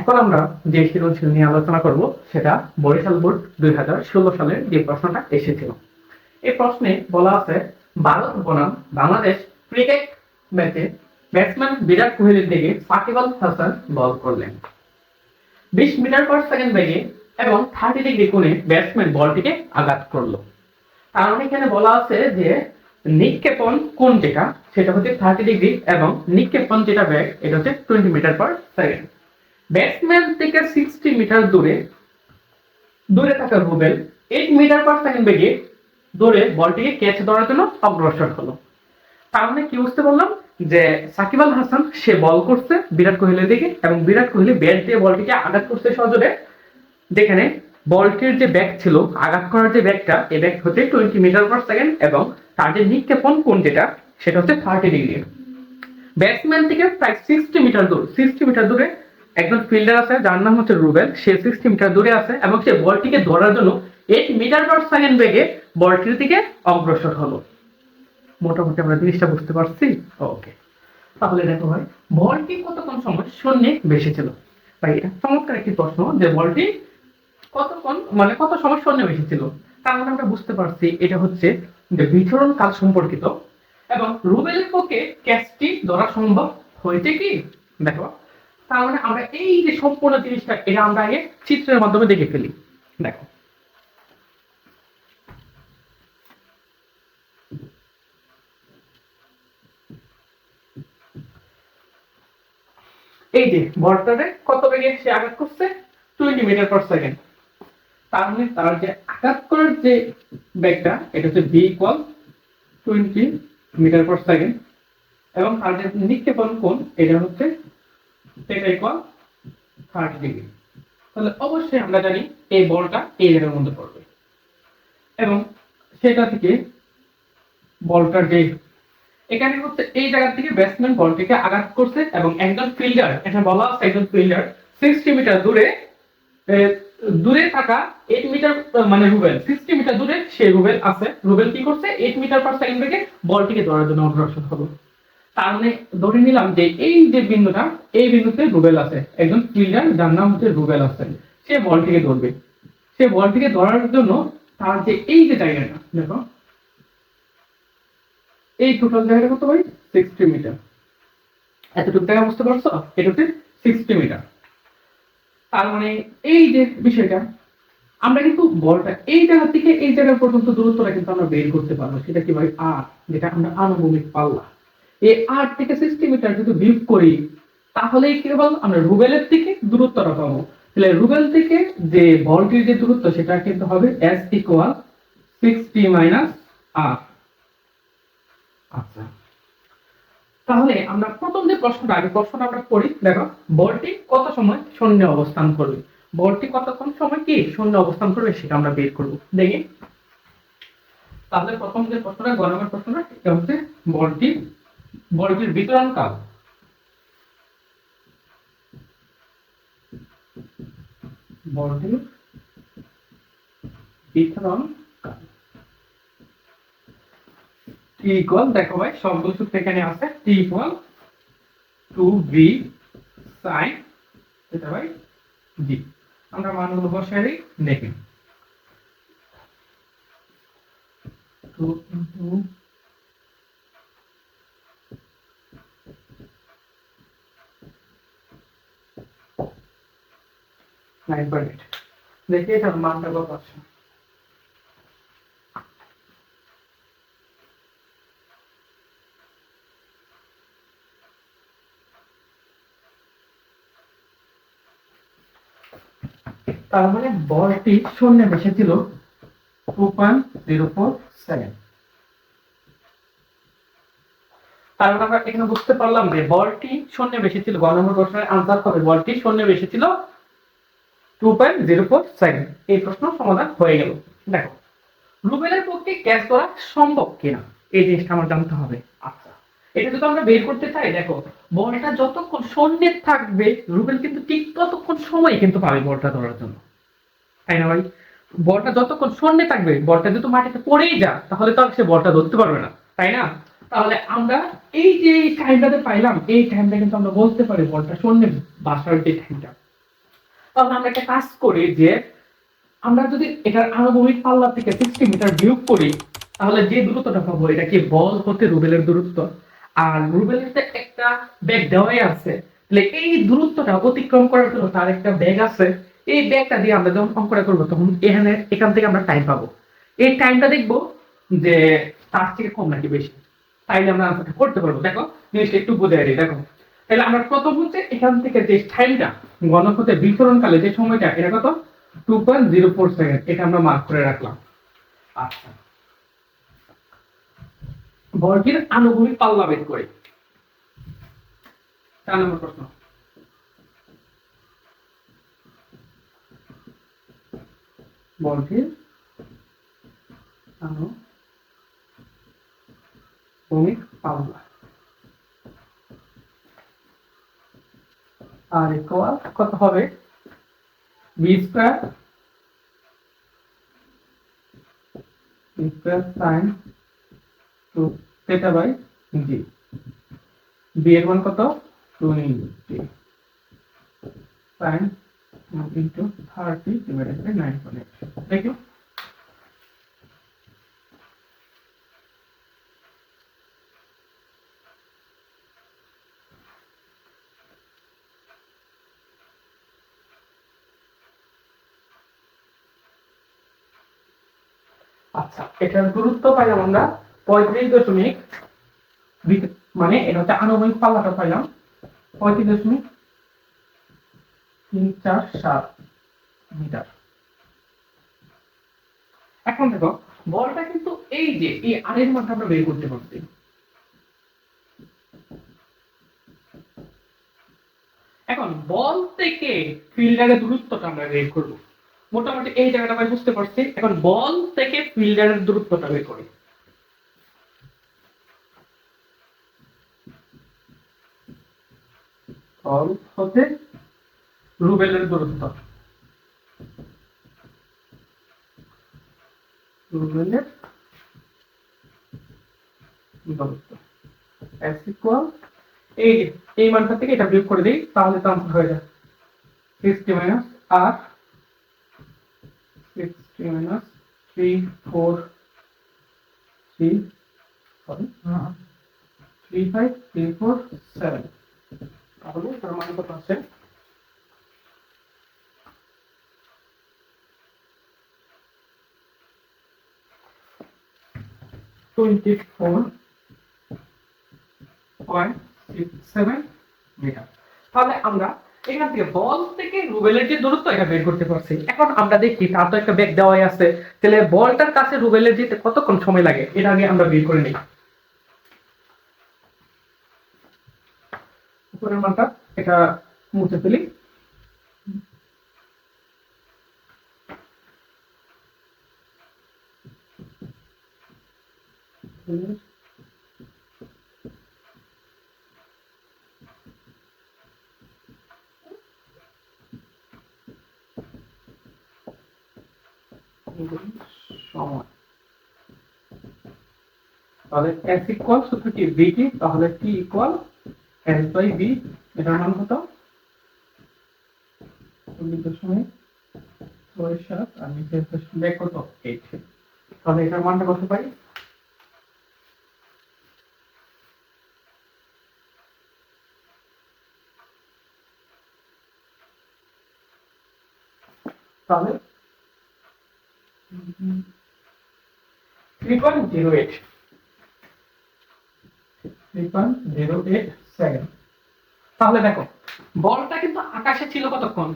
এখন আমরা যে সৃজনশীল নিয়ে আলোচনা করব, সেটা বরিশাল বোর্ড দুই হাজার ষোলো সালের যে প্রশ্নটা এসেছিল। এই প্রশ্নে বলা আছে, ভারত বনাম বাংলাদেশ ক্রিকেট ম্যাচে ব্যাটসম্যান বিরাট কোহলির দিকে সাকিব হাসান বল করলেন। বিশ মিটার পার সেকেন্ড বেগে এবং থার্টি ডিগ্রি কোণে ব্যাটসম্যান বলটিকে আঘাত করল। তার মানে এখানে বলা আছে যে নিক্ষেপণ কোন যেটা, সেটা হচ্ছে থার্টি ডিগ্রি এবং নিক্ষেপণ যেটা ব্যাগ এটা হচ্ছে twenty metre per second. Batsman থেকে সিক্সটি মিটার দূরে দূরে থাকা Rubel eight metre per second বেগে দূরে বলটিকে ক্যাচ ধরার জন্য অগ্রসর হলো। তার মানে কি বুঝতে বললাম যে সাকিব আল হাসান, সে বল করছে বিরাট কোহলির দিকে এবং বিরাট কোহলি ব্যাট দিয়ে বলটিকে আঘাত করছে সজোরে। যেখানে বলটির যে ব্যাগ ছিল, আঘাত করার যে ব্যাগটা এই ব্যাগ হচ্ছে টোয়েন্টি মিটার পার সেকেন্ড এবং তার যে নিক্ষেপণ কোন যেটা, সেটা হচ্ছে থার্টি ডিগ্রি ব্যাটসম্যান থেকে প্রায় সিক্সটি মিটার দূর সিক্সটি মিটার দূরে একজন ফিল্ডার আছে, যার নাম হচ্ছে রুবেল। সে সিক্সটি মিটার দূরে আছে এবং সে বলটিকে ধরার জন্য এইট মিটার পার সেকেন্ড বেগে বলটির দিকে অগ্রসর হলো। মোটামুটি আমরা জিনিসটা বুঝতে পারছি? ওকে তাহলে দেখো ভাই, বলটি কতক্ষণ সময়? শূন্যে বেশি ছিল ভাই, এটা চমৎকার একটি প্রশ্ন যে বলটি কতক্ষণ মানে কত সময় শূন্যে বেশি ছিল তার মানে আমরা বুঝতে পারছি এটা হচ্ছে যে বিচরণ কাল সম্পর্কিত এবং রুবেলের পক্ষে ক্যাচটি ধরা সম্ভব হয়েছে কি? দেখো। তার মানে আমরা এই যে সম্পূর্ণ জিনিসটা, এটা আমরা আগে চিত্রের মাধ্যমে দেখে ফেলি। দেখো। এই যে বলটারে কত বেগে সে আঘাত করছে? টোয়েন্টি মিটার পার সেকেন্ড তার মানে তার যে আঘাত করার যে বেগটা এটা হচ্ছে V equal twenty metre per second এবং তার যে নিক্ষেপণ কোণ, এটা হচ্ছে এটা ইকুয়াল থার্টি ডিগ্রি তাহলে অবশ্যই আমরা জানি এই বলটা এই জায়গার মধ্যে পড়বে। এবং সেটা থেকে বলটার যে এখানে হচ্ছে এই জায়গা থেকে ব্যাটসম্যান বলটিকে আঘাত করছে এবং একজন ফিল্ডার এখানে বলা আছে একজন ফিল্ডার সিক্সটি মিটার দূরে দূরে থাকা এইট মিটার মানে রুবেল সিক্সটি মিটার দূরে সে রুবেল আছে। রুবেল কি করছে? এইট মিটার পার সেকেন্ড থেকে বলটিকে ধরার জন্য অগ্রসর হলো মানে ধরে নিলাম যে এই যে বিন্দুটা, এই বিন্দুতে রুবেল আছে। একজন ফিল্ডার, যার নাম হচ্ছে রুবেল আছে সে বলটিকে ধরবে। সে বলটিকে ধরার জন্য তার যে এই যে জায়গাটা, দেখো। এই টোটাল জায়গাটা কত ভাই? সিক্সটি মিটার এতটুকু জায়গা বুঝতে পারছ? এটা হচ্ছে সিক্সটি মিটার তার মানে এই যে বিষয়টা, আমরা কিন্তু বলটা এই জায়গা থেকে এই জায়গা পর্যন্ত দূরত্বটা কিন্তু আমরা বের করতে পারব। সেটা কি ভাই? আর, যেটা আমরা আনুভূমিক পাল্লা। এই আট থেকে সিক্সটি মিটার যদি বিয়োগ করি, তাহলেই কেবল আমরা রুবেলের থেকে দূরত্বটা পাবো। তাহলে রুবেল থেকে যে বলটির যে দূরত্ব, সেটা কিন্তু হবে S equal sixty minus R আচ্ছা। তাহলে আমরা প্রথম যে প্রশ্নটা, আগে প্রশ্নটা আমরা করি দেখো, বলটি কত সময় শূন্য অবস্থান করবে? বলটি কতক্ষণ সময় কি শূন্য অবস্থান করবে সেটা আমরা বের করব। দেখি। তাহলে প্রথম যে প্রশ্নটা গরমের প্রশ্নটা, এটা হচ্ছে বলটি বলটির বিতরণ কাল। বলটির বিতরণ টি ইকুয়াল দেখো ভাই, সবগুলো সূত্র এখানে আছে। T equal two V sine এটা ভাই জি আমরা মানগুলো বসাই দিই, দেখি। Two into nine point eight দেখি এটার মানটা কত তার মানে বলটি শূন্য ছিল two point zero four seven তার মানে আমরা এখানে বুঝতে পারলাম যে বলটি শূন্য বেশি ছিল গ নম্বর প্রশ্নের আনসার হবে। বলটি শূন্য বেশি ছিল two point zero four second এই প্রশ্ন সমাধান হয়ে গেল। দেখো রুবেলের পক্ষে ক্যাচ করা সম্ভব কিনা? এই জিনিসটা আমার জানতে হবে। আচ্ছা এটা যদি আমরা বের করতে চাই, দেখো, বলটা যতক্ষণ শূন্যে থাকবে রুবেল কিন্তু ঠিক ততক্ষণ সময় কিন্তু পাবে বলটা ধরার জন্য। তাই না ভাই? বলটা যতক্ষণ শূন্যে থাকবে, বলটা যদি মাটিতে পড়েই যা তাহলে তো আর সে বলটা ধরতে পারবে না। তাই না? তাহলে আমরা এই যে টাইমটাতে পাইলাম, এই টাইমটা কিন্তু আমরা বলতে পারি বলটা শূন্যে বাসার যে টাইমটা তাহলে আমরা একটা কাজ করি যে, আমরা যদি এটার আনুভূমিক পাল্লা থেকে সিক্সটি মিটার বিয়োগ করি, তাহলে যে দূরত্বটা পাবো, এটা কি বল হতে রুবেলের দূরত্ব? আর রুবেলের একটা ব্যাগ দেওয়াই আছে, তাহলে এই দূরত্বটা অতিক্রম করার জন্য তার একটা ব্যাগ আছে, এই ব্যাগটা দিয়ে আমরা যখন অঙ্কটা করব, তখন এখানে, এখান থেকে আমরা টাইম পাবো। এই টাইমটা দেখব যে তার থেকে কম নাকি বেশি? তাইলে আমরা আনসারটা করতে পারব। দেখো, জিনিসটা একটু বোঝাই দিই। দেখো তাহলে আমরা প্রথম হচ্ছে এখান থেকে যে টাইমটা গণপথে বিতরণকালে যে সময়টা, এটা কত? Two point zero four second এটা আমরা মার্ক করে রাখলাম। আচ্ছা। বলটির আনুভূমিক পাল্লা বের করে। চার নম্বর প্রশ্ন। বলটির আনুভূমিক পাল্লা। আর ইকুয়াল কত হবে? B square square sine two theta by G B এর মান কত? Twenty sine into thirty divided by nine point দেখি আচ্ছা এটার গুরুত্ব পাইলাম আমরা পঁয়ত্রিশ দশমিক মানে এটা হচ্ছে আনুমানিক পাল্লাটা পাইলাম পঁয়ত্রিশ দশমিক তিন চার সাত মিটার। এখন দেখো, বলটা কিন্তু এই যে, এই আরের মানটা আমরা বের করতে পারছি। এখন বল থেকে ফিল্ডারের দূরত্বটা আমরা বের করব। মোটামুটি এই জায়গাটা আমরা বুঝতে পারছি। এখন বল থেকে ফিল্ডারের দূরত্বটা বের করি। বল হতে রুবেলের দূরত্ব। রুবেলের দূরত্ব। এস ইকুয়াল এই এই মানটা থেকে এটা বিয়োগ করে দিই, তাহলে তো আনসার হয়ে যায়। Sixty minus R 60 minus 3, 4, 3, sorry, uh, 3, 5, 3, 4, 7. তাহলে তার মানে কত আছে twenty four point six seven metre তাহলে আমরা এখান থেকে বল থেকে যে দূরত্ব, এটা বের করতে পারছি। এখন আমরা দেখি, তার তো একটা ব্যাগ দেওয়াই আছে। তাহলে বলটার কাছে রুবেলের যেতে কতক্ষণ সময় লাগে? এটা আগে আমরা বের করে নিই। উপরের এটা মুছে ফেলি। সময়। তাহলে s ইকুয়াল সূত্র কি v টি তাহলে t equal s by v এটার মান কত? চল্লিশ দশমিক ছয় সাত, আর নিচে দশমিক কত? এইট তাহলে এটার মানটা কত পাই? তাহলে three point zero eight three point zero eight second তাহলে দেখো বলটা কিন্তু আকাশে ছিল কতক্ষণ?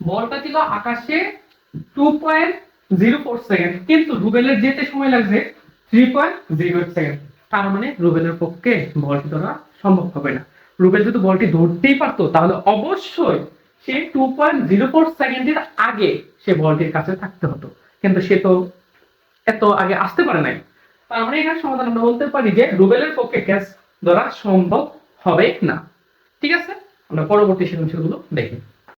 বলটা ছিল আকাশে two point zero four second কিন্তু রুবেলের যেতে সময় লাগছে three point zero eight second তার মানে রুবেলের পক্ষে বলটি ধরা সম্ভব হবে না। রুবেল যদি বলটি ধরতেই পারতো তাহলে অবশ্যই সে টু পয়েন্ট জিরো ফোর সেকেন্ডের আগে সে বলটির কাছে থাকতে হতো। কিন্তু সে তো এত আগে আসতে পারে নাই। তার মানে এখানে সমাধান আমরা বলতে পারি যে রুবেলের পক্ষে ক্যাচ ধরা সম্ভব হবে না ঠিক আছে? আমরা পরবর্তী সেগুলো দেখি।